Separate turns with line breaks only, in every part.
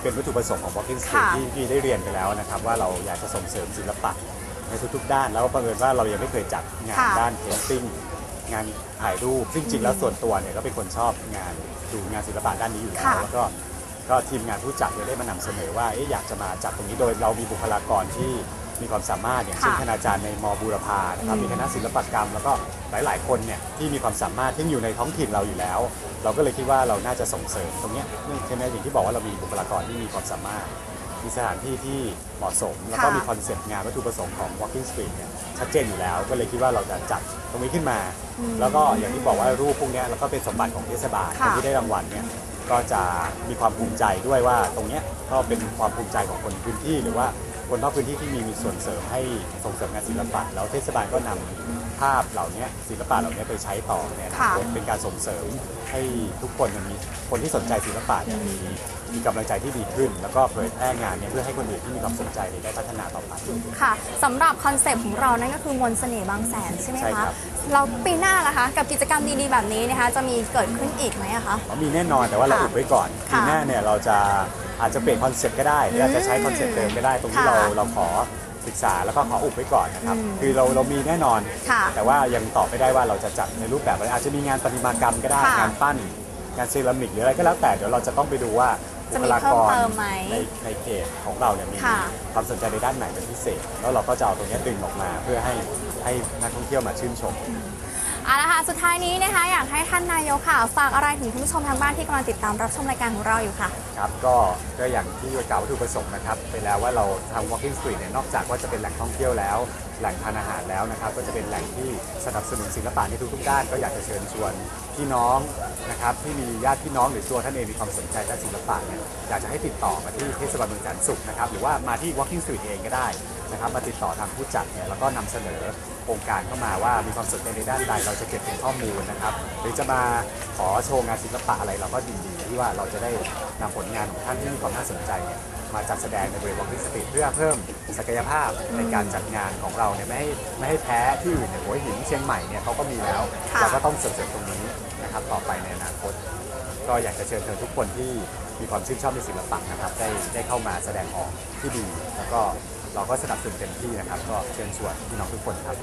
เป็นวัตถุประสงค์ของ Walking
ค่ะ
Street ที่ที่ได้เรียนไปแล้วนะครับ ว่าเราอยากจะส่งเสริมศิลปะในทุกๆ ด้าน แล้วบังเอิญว่าเรายังไม่เคยจัดงาน
ค่ะ
ด้านเพนติ้งงานถ่ายรูปซึ่งจริงแล้วส่วนตัวเนี่ยก็เป็นคนชอบงานดูงานศิลปะด้านนี้อยู่แล้ว
ค่ะ
แล้วก็ก็ทีมงานผู้จัดเนี่ยได้มานำเสนอว่าเอ๊ะอยากจะมาจัดตรงนี้โดยเรามีบุคลากรที่มีความสามารถอย่างเช่น
ค่ะ
คณาจารย์ในมบูรพานะครับ
อืม
มีคณะศิลปกรรม แล้วก็หลาย ๆ คนเนี่ยที่มีความสามารถที่อยู่ในท้องถิ่นเราอยู่แล้ว เราก็เลยคิดว่าเราน่าจะส่งเสริมตรงเนี้ยใช่ไหมอย่างที่บอกว่าเรามีบุคลากรที่มีความสามารถ มีสถานที่ที่เหมาะสม แล้วก็
ค่ะ
มีคอนเซ็ปต์งานวัตถุประสงค์ของ Walking Street เนี่ยชัดเจนอยู่แล้ว ก็เลยคิดว่าเราจะจัดตรงนี้ขึ้นมา แล้วก็อย่างที่บอกว่ารูปพวกเนี้ยเราก็เป็นสมบัติของเทศบาล
ค่ะ
คนที่ได้รางวัลเนี่ยก็จะมีความภูมิใจด้วยว่าตรงเนี้ยก็เป็นความภูมิใจของคนพื้นที่หรือว่า คนนอกพื้นที่ที่มีมีส่วนเสริมให้ส่งเสริมงานศิลปะแล้วเทศบาลก็นำภาพเหล่านี้ศิลปะเหล่านี้ไปใช้ต่อในอนาคต
ค่ะ
เป็นการส่งเสริมให้ทุกคนมันมีคนที่สนใจศิลปะเนี่ยมีมีกำลังใจที่ดีขึ้น แล้วก็เผยแพร่งานเนี่ยเพื่อให้คนอื่นที่มีความสนใจเนี่ยได้พัฒนาต่อไป
ค่ะสำหรับคอนเซปต์ของเรานั่นก็คือมนต์เสน่ห์บางแสนใช่ไหม
ใช่ครั
คะ
บ
เราปีหน้าล่ะคะกับกิจกรรมดีๆแบบนี้นะคะจะมีเกิดขึ้นอีกไหมอะคะ
อ๋อมีแน่นอนแต่ว่าเรา
ค่ะ
อุบไว้ก่อน
ค่ะ
ปีหน้าเนี่ยเราจะ อาจจะเปลี่ยนคอนเซ็ปต์ก็ได้หรืออาจจะใช้คอนเซ็ปต์เดิมก็ได้ตรงที่
ค่ะ
เราเราขอศึกษาแล้วก็ขออุบไว้ก่อนนะครับ
อืม
คือเราเรามีแน่นอน
ค่ะ
แต่ว่ายังตอบไม่ได้ว่าเราจะจัดในรูปแบบอะไรอาจจะมีงานประติมากรรมก็ได้
ค่ะ
งานปั้น งานเซรามิกหรืออะไรก็แล้วแต่เดี๋ยวเราจะต้องไปดูว่า
จะ
บุ
มี
คลากร
เพิ่มเติมไหม
ในในเขตของเราเนี่ยมี
ค่ะ
ความสนใจในด้านไหนเป็นพิเศษ แล้วเราก็จะเอาตรงเนี้ยดึงออกมาเพื่อให้ให้นักท่องเที่ยวมาชื่นชม
เอาละค่ะสุดท้ายนี้นะคะอยากให้ท่านนายกค่ะฝากอะไรถึงคุณผู้ชมทางบ้านที่กำลังติดตามรับชมรายการของเราอยู่ค่ะ
ครับก็ก็อย่างที่กล่าววัตถุประสงค์นะครับไปแล้วว่าเราทาง Walking Street เนี่ยนอกจากว่าจะเป็นแหล่งท่องเที่ยวแล้ว แหล่งทานอาหารแล้วนะครับ ก็จะเป็นแหล่งที่สนับสนุนศิลปะในทุกๆด้าน ก็อยากจะเชิญชวนพี่น้องนะครับที่มีญาติพี่น้องหรือตัวท่านเองมีความสนใจด้านศิลปะเนี่ยอยากจะให้ติดต่อมาที่เทศบาลเมืองแสนสุขนะครับหรือว่ามาที่ Walking Street เองก็ได้ นะครับมาติดต่อทางผู้จัดเนี่ยแล้วก็นำเสนอโครงการเข้ามาว่ามีความสนใจในด้านใดเราจะเก็บเป็นข้อมูลนะครับหรือจะมาขอโชว์งานศิลปะอะไรเราก็ยินดีที่ว่าเราจะได้นำผลงานของท่านที่มีความน่าสนใจเนี่ยมาจัดแสดงในบริเวณ Walking Street เพื่อเพิ่มศักยภาพในการจัดงานของเราเนี่ยไม่ให้ไม่ให้แพ้ที่อื่นอย่างหัวหินเชียงใหม่เนี่ยเขาก็มีแล้ว
ค่ะ
เราก็ต้องเสริมตรงนี้นะครับต่อไปในอนาคต ก็อยากจะเชิญชวนทุกคนที่มีความชื่นชอบในศิลปะนะครับได้ได้เข้ามาแสดงออกที่ดี แล้วก็ เราก็สนับสนุนเต็มที่นะครับ ก็เชิญชวนพี่น้องทุกคนครับ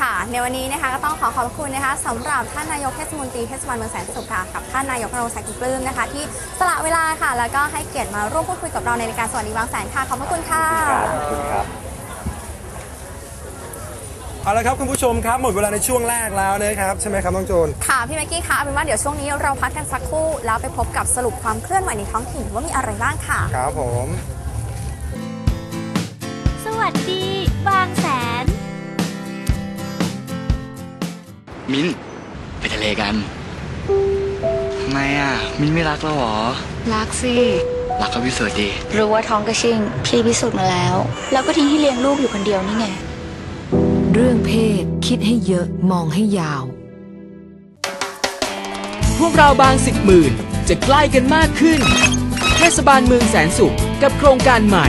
ค่ะ ในวันนี้นะคะก็ต้องขอขอบคุณนะคะสำหรับท่านนายกเทศมนตรีเทศบาลเมืองแสนสุขค่ะกับท่านนายกนรงค์ศักดิ์กิจปลื้มนะคะ ที่สละเวลาค่ะ แล้วก็ให้เกียรติมาร่วมพูดคุยกับเราในรายการสวัสดีบางแสนค่ะขอบพระคุณค่ะ
ครับขอบคุณครับ
เอาละครับคุณผู้ชมครับหมดเวลาในช่วงแรกแล้วนะครับใช่ไหมครับน้องโจน
ค่ะพี่แม็กกี้คะเอาเป็นว่าเดี๋ยวช่วงนี้เราพักกันสักครู่แล้วไปพบกับสรุปความเคลื่อนไหวในท้องถิ่นว่ามีอะไรบ้างค่ะ
ครับผม
สวัสดี บางแสน
มิ้นไปทะเลกันทำไมอะ มิ้นไม่รักแล้วเหรอ
รักสิ
รักก็พิสูจน์ดี
รู้ว่าท้องกระชิงพี่พิสูจน์มาแล้ว แล้วก็ทิ้งให้เลี้ยงลูกอยู่คนเดียวนี่ไง
เรื่องเพศคิดให้เยอะมองให้ยาว
พวกเราบางสิบหมื่นจะใกล้กันมากขึ้น เทศบาลเมืองแสนสุขกับโครงการใหม่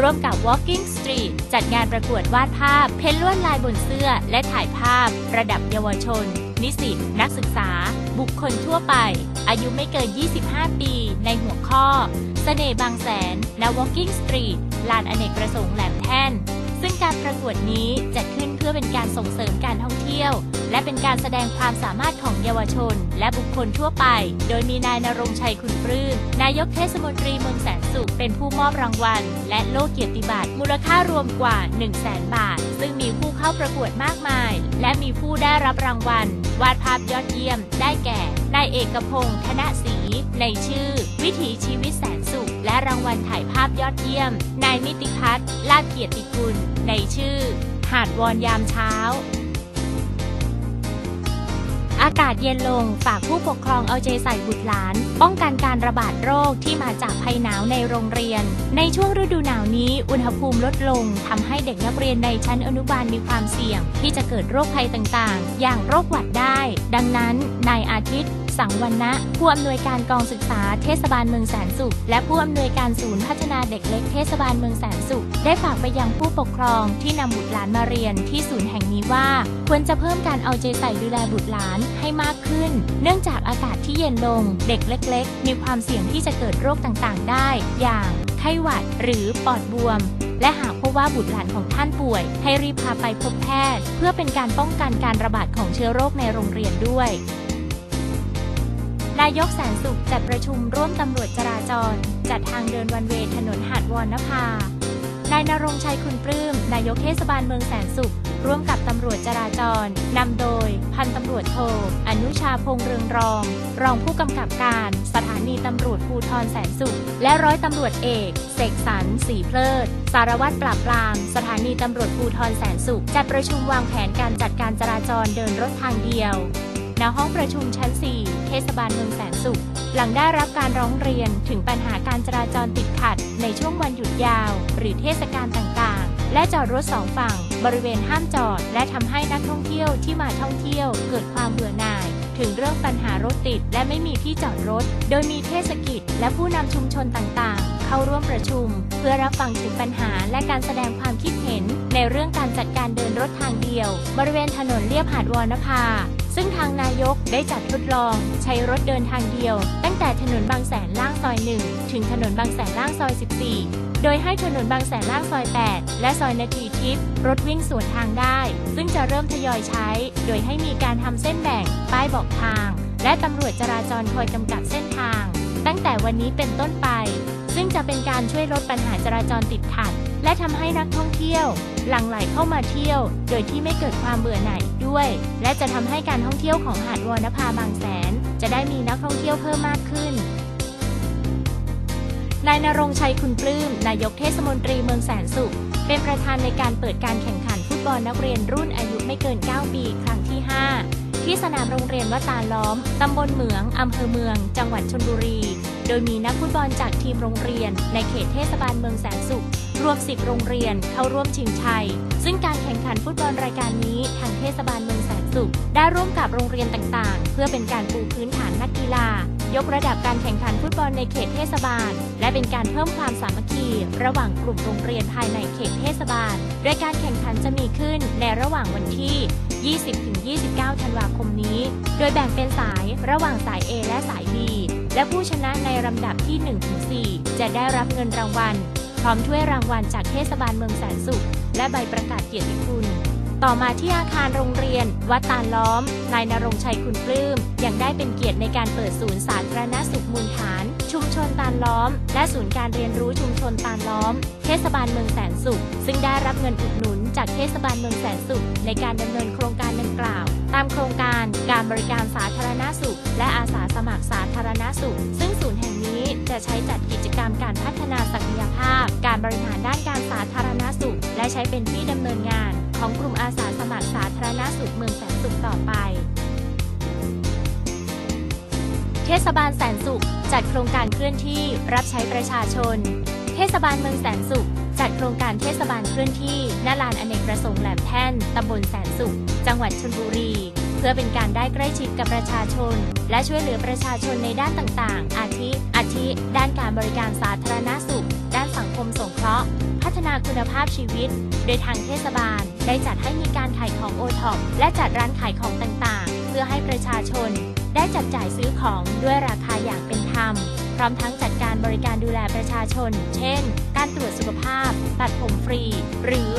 ร่วมกับ Walking Street จัดงานประกวดวาดภาพ เพ้นลวดลายบนเสื้อ และถ่ายภาพ ระดับเยาวชน นิสิต นักศึกษา บุคคลทั่วไป อายุไม่เกิน 25 ปี ในหัวข้อเสน่ห์บางแสนณ Walking Street ลานอเนกประสงค์แหลมแท่น ซึ่งการประกวดนี้จัดขึ้นเพื่อเป็นการส่งเสริมการท่องเที่ยว และเป็นการแสดงความสามารถของเยาวชน และบุคคลทั่วไป โดยมีนายนรงชัยคุณปลื้มนายกเทศมนตรีเมืองแสนสุขเป็นผู้มอบรางวัล และโล่เกียรติบัตรมูลค่ารวมกว่า 1 0 0 0 0แบาท ซึ่งมีผู้เข้าประกวดมากมาย และมีผู้ได้รับรางวัล วาดภาพยอดเยี่ยม ได้แก่ นายเอกพงศ์ธนศรีในชื่อ วิถีชีวิตแสนสุข และรางวัลถ่ายภาพยอดเยี่ยม นายนิติพัฒน์ลาดเกียรติกุลในชื่อ หาดวอนยามเช้า อากาศเย็นลงฝากผู้ปกครองเอาใจใส่บุตรหลาน ป้องกันการระบาดโรคที่มาจากภัยหนาวในโรงเรียน ในช่วงฤดูหนาวนี้อุณหภูมิลดลงทำให้เด็กนักเรียนในชั้นอนุบาลมีความเสี่ยง ที่จะเกิดโรคภัยต่างๆ อย่างโรคหวัดได้ ดังนั้นนายอาทิตย์ สังวันนะผู้อำนวยการกองศึกษาเทศบาลเมืองแสนสุข และผู้อำนวยการศูนย์พัฒนาเด็กเล็กเทศบาลเมืองแสนสุข ได้ฝากไปยังผู้ปกครองที่นำบุตรหลานมาเรียนที่ศูนย์แห่งนี้ว่า ควรจะเพิ่มการเอาใจใส่ดูแลบุตรหลานให้มากขึ้น เนื่องจากอากาศที่เย็นลง เด็กเล็ก ๆ มีความเสี่ยงที่จะเกิดโรคต่างๆ ได้ อย่างไข้หวัดหรือปอดบวมและหากพบว่าบุตรหลานของท่านป่วย ให้รีบพาไปพบแพทย์ เพื่อเป็นการป้องกันการระบาดของเชื้อโรคในโรงเรียนด้วย นายกแสนสุขจัดประชุมร่วมตำรวจจราจร จัดทางเดินวันเวย์ถนนหาดวอนภานายนรงชัยคุณปลื้ม นายกเทศบาลเมืองแสนสุข ร่วมกับตำรวจจราจร นำโดย พันตำรวจโท อนุชาพงเรืองรอง รองผู้กำกับการ สถานีตำรวจภูธรแสนสุข และร้อยตำรวจเอก เสกสรรสีเพลิด สารวัตรปราบปราม สถานีตำรวจภูธรแสนสุข จัดประชุมวางแผนการจัดการจราจรเดินรถทางเดียว ณ ห้องประชุมชั้น 4 ศบาลเมืองแสนสุข หลังได้รับการร้องเรียนถึงปัญหาการจราจรติดขัด ในช่วงวันหยุดยาว หรือเทศกาลต่างๆ และจอดรถสองฝั่ง บริเวณห้ามจอด และทำให้นักท่องเที่ยวที่มาท่องเที่ยว เกิดความเบื่อหน่าย ถึงเรื่องปัญหารถติด และไม่มีที่จอดรถ โดยมีเทศกิจ และผู้นำชุมชนต่างๆเข้าร่วมประชุม เพื่อรับฟังถึงปัญหาและการแสดงความคิดเห็น ในเรื่องการจัดการเดินรถทางเดียว บริเวณถนนเลียบหาดวอนภา ซึ่งทางนายกได้จัดทดลองใช้รถเดินทางเดียว ตั้งแต่ถนนบางแสนล่างซอย 1 ถึงถนนบางแสนล่างซอย 14 โดยให้ถนนบางแสนล่างซอย 8 และซอยนาทีทิพย์รถวิ่งสวนทางได้ ซึ่งจะเริ่มทยอยใช้ โดยให้มีการทำเส้นแบ่ง ป้ายบอกทาง และตำรวจจราจรคอยกำกับเส้นทาง ตั้งแต่วันนี้เป็นต้นไป ซึ่งจะเป็นการช่วยลดปัญหาจราจรติดขัด และทำให้นักท่องเที่ยว หลั่งไหลเข้ามาเที่ยว โดยที่ไม่เกิดความเบื่อหน่าย ด้วย และจะทำให้การท่องเที่ยวของหาดวอนภาบางแสน จะได้มีนักท่องเที่ยวเพิ่มมากขึ้นนายนรงชัยคุณปลื้ม นายกเทศมนตรีเมืองแสนสุข เป็นประธานในการเปิดการแข่งขันฟุตบอลนักเรียนรุ่นอายุไม่เกิน 9 ปีครั้งที่ 5 ที่สนามโรงเรียนวัดตาล้อม ตำบลเหมือง อำเภอเมือง จังหวัดชลบุรี โดยมีนักฟุตบอลจากทีมโรงเรียน ในเขตเทศบาลเมืองแสนสุข รวม 10 โรงเรียนเข้าร่วมชิงชัย ซึ่งการแข่งขันฟุตบอลรายการนี้ ทางเทศบาลเมืองแสนสุข ได้ร่วมกับโรงเรียนต่างๆ เพื่อเป็นการปูพื้นฐานนักกีฬา ยกระดับการแข่งขันฟุตบอลในเขตเทศบาล และเป็นการเพิ่มความสามัคคี ระหว่างกลุ่มโรงเรียนภายในเขตเทศบาล โดยการแข่งขันจะมีขึ้นในระหว่างวันที่ 20-29 ธันวาคมนี้ โดยแบ่งเป็นสายระหว่างสาย A และสาย B และผู้ชนะในลำดับที่ 1-4 จะได้รับเงินรางวัล พร้อมถ้วยรางวัลจากเทศบาลเมืองแสนสุข และใบประกาศเกียรติคุณ ต่อมาที่อาคารโรงเรียน วัดตาลล้อม นายนรงชัยคุณปลื้มยังได้เป็นเกียรติในการเปิดศูนย์สาธารณสุขมูลฐาน ชุมชนตาลล้อม และศูนย์การเรียนรู้ชุมชนตาลล้อม เทศบาลเมืองแสนสุข ซึ่งได้รับเงินอุดหนุนจากเทศบาลเมืองแสนสุข ในการดำเนินโครงการดังกล่าว ตามโครงการการบริการสาธารณสุข และอาสาสมัครสาธารณสุข ซึ่งศูนย์แห่งนี้จะใช้จัดกิจกรรมการพัฒนาศักยภาพ การบริหารด้านการสาธารณสุข และใช้เป็นที่ดำเนินงาน ของกลุ่มอาสาสมัครสาธารณสุขเมืองแสนสุขต่อไป เทศบาลแสนสุขจัดโครงการเคลื่อนที่รับใช้ประชาชน เทศบาลเมืองแสนสุขจัดโครงการเทศบาลเคลื่อนที่หน้าลานอเนกประสงค์แหลมแท่น ตำบลแสนสุข จังหวัดชลบุรี เพื่อเป็นการได้ใกล้ชิดกับประชาชน และช่วยเหลือประชาชนในด้านต่างๆ อาทิ อาทิ ด้านการบริการสาธารณสุข นาคุณภาพชีวิต โดยทางเทศบาล ได้จัดให้มีการขายของโอท็อปและจัดร้านขายของต่างๆ เพื่อให้ประชาชน ได้จับจ่ายซื้อของด้วยราคาอย่างเป็นธรรม พร้อมทั้งจัดการบริการดูแลประชาชน เช่น การตรวจสุขภาพ ตัดผมฟรี หรือ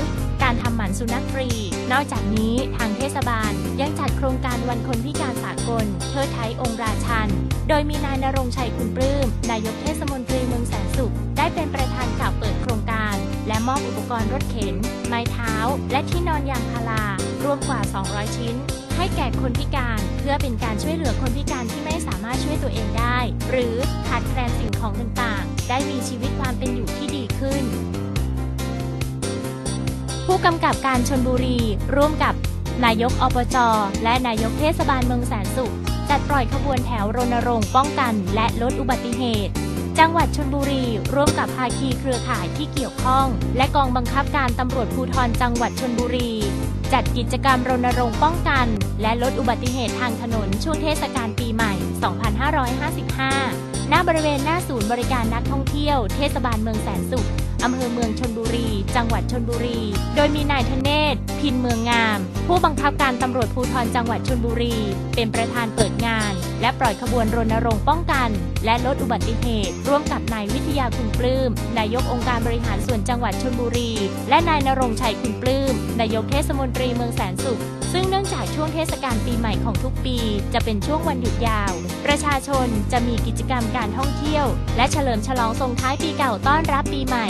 การทำหมันสุนัขฟรี นอกจากนี้ทางเทศบาลยังจัดโครงการวันคนพิการสากลเทิดไทยองค์ราชัน โดยมีนายนรงชัยคุณปลื้ม นายกเทศมนตรีเมืองแสนสุข ได้เป็นประธานกล่าวเปิดโครงการ และมอบอุปกรณ์รถเข็น ไม้เท้า และที่นอนยางพารา รวมกว่า 200 ชิ้น ให้แก่คนพิการ เพื่อเป็นการช่วยเหลือคนพิการที่ไม่สามารถช่วยตัวเองได้ หรือขาดแคลนสิ่งของต่างๆ ได้มีชีวิตความเป็นอยู่ที่ดีขึ้น ผู้กำกับการชนบุรี ร่วมกับนายกอบจ และนายกเทศบาลเมืองแสนสุขจัดปล่อยขบวนแถวรณรงค์ป้องกัน และลดอุบัติเหตุ จังหวัดชนบุรี ร่วมกับภาคีเครือข่ายที่เกี่ยวข้อง และกองบังคับการตำรวจภูธรจังหวัดชนบุรี จัดกิจกรรมรณรงค์ป้องกัน และลดอุบัติเหตุทางถนนช่วงเทศกาลปีใหม่ 2555 ณบริเวณหน้าศูนย์บริการนักท่องเที่ยว เทศบาลเมืองแสนสุข อำเภอเมืองชนบุรี จังหวัดชนบุรี โดยมีนายธเนศ พินเมืองงาม ผู้บังคับการตำรวจภูธรจังหวัดชนบุรี เป็นประธานเปิดงาน และปล่อยขบวนรณรงค์ป้องกัน และลดอุบัติเหตุ ร่วมกับนายวิทยาคุณปลื้ม นายกองค์การบริหารส่วนจังหวัดชนบุรี และนายนรงชัยคุณปลื้ม นายกเทศมนตรีเมืองแสนสุข ซึ่งเนื่องจากช่วงเทศกาลปีใหม่ของทุกปี จะเป็นช่วงวันหยุดยาว ประชาชนจะมีกิจกรรมการท่องเที่ยว และเฉลิมฉลองส่งท้ายปีเก่าต้อนรับปีใหม่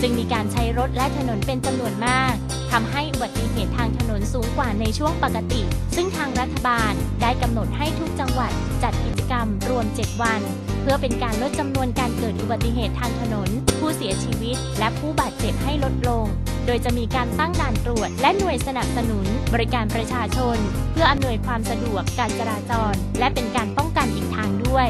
จึงมีการใช้รถและถนนเป็นจำนวนมากทำให้อุบัติเหตุทางถนนสูงกว่าในช่วงปกติ ซึ่งทางรัฐบาลได้กำหนดให้ทุกจังหวัด จัดกิจกรรมรวม 7 วัน เพื่อเป็นการลดจำนวนการเกิดอุบัติเหตุทางถนน ผู้เสียชีวิต และผู้บาดเจ็บให้ลดลง โดยจะมีการตั้งด่านตรวจ และหน่วยสนับสนุน บริการประชาชน เพื่ออำนวยความสะดวกการจราจร และเป็นการป้องกันอีกทางด้วย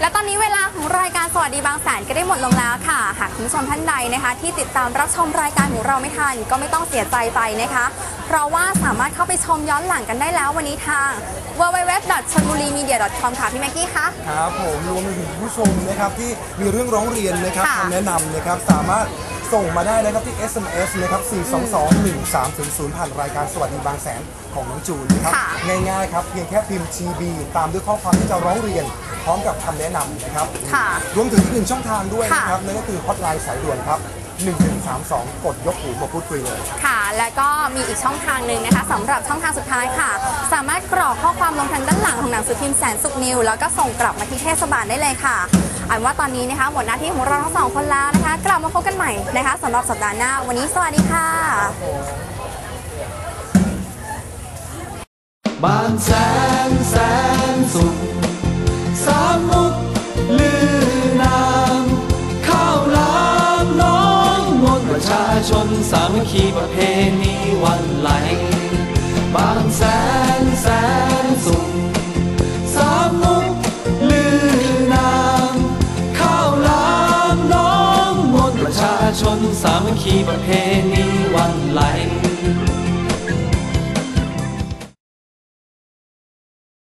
และตอนนี้เวลาของรายการสวัสดีบางแสนก็ได้หมดลงแล้วค่ะ หากคุณผู้ชมท่านใดนะคะ ที่ติดตามรับชมรายการของเราไม่ทันก็ไม่ต้องเสียใจไปนะคะ เพราะว่าสามารถเข้าไปชมย้อนหลังกันได้แล้ววันนี้ทาง www.chonburimedia.com ค่ะพี่แม็กกี้คะ
ครับผมรวมไปถึงผู้ชมนะครับที่มีเรื่องร้องเรียนนะครับ
ค่ะ
คำแนะนำนะครับสามารถส่งมาได้นะครับที่ SMS นะครับ 422-1300 ผ่านรายการสวัสดีบางแสนของน้องจูนนะครับ
ค่ะ
ง่ายๆครับเพียงแค่พิมพ์ GB ตามด้วยข้อความที่จะร้องเรียน พร้อมกับคำแนะนำนะครับ
ค่ะ
รวมถึงอีกหนึ่งช่องทางด้วย
ค่ะ
นะครับนั่นก็คือฮอตไลน์สายด่วนครับ 1132 กดยกหูมาพูดคุยเลย
ค่ะ แล้วก็มีอีกช่องทางหนึ่งนะคะสำหรับช่องทางสุดท้ายค่ะ สามารถกรอกข้อความลงทางด้านหลังของหนังสือพิมพ์แสนสุขนิว แล้วก็ส่งกลับมาที่เทศบาลได้เลยค่ะอันว่าตอนนี้นะคะหมดหน้าที่ของเราทั้งสองคนแล้วนะคะ กลับมาพบกันใหม่นะคะสำหรับสัปดาห์หน้า วันนี้สวัสดีค่ะ
บางแสนแสนสุขสามมุก ชาชนสามัคคีประเพณีวันไหล บางแสนแสนสุขสามมุกลือนามข้าวหลามน้องมนต์ประชาชนสามัคคีประเพณีวันไหล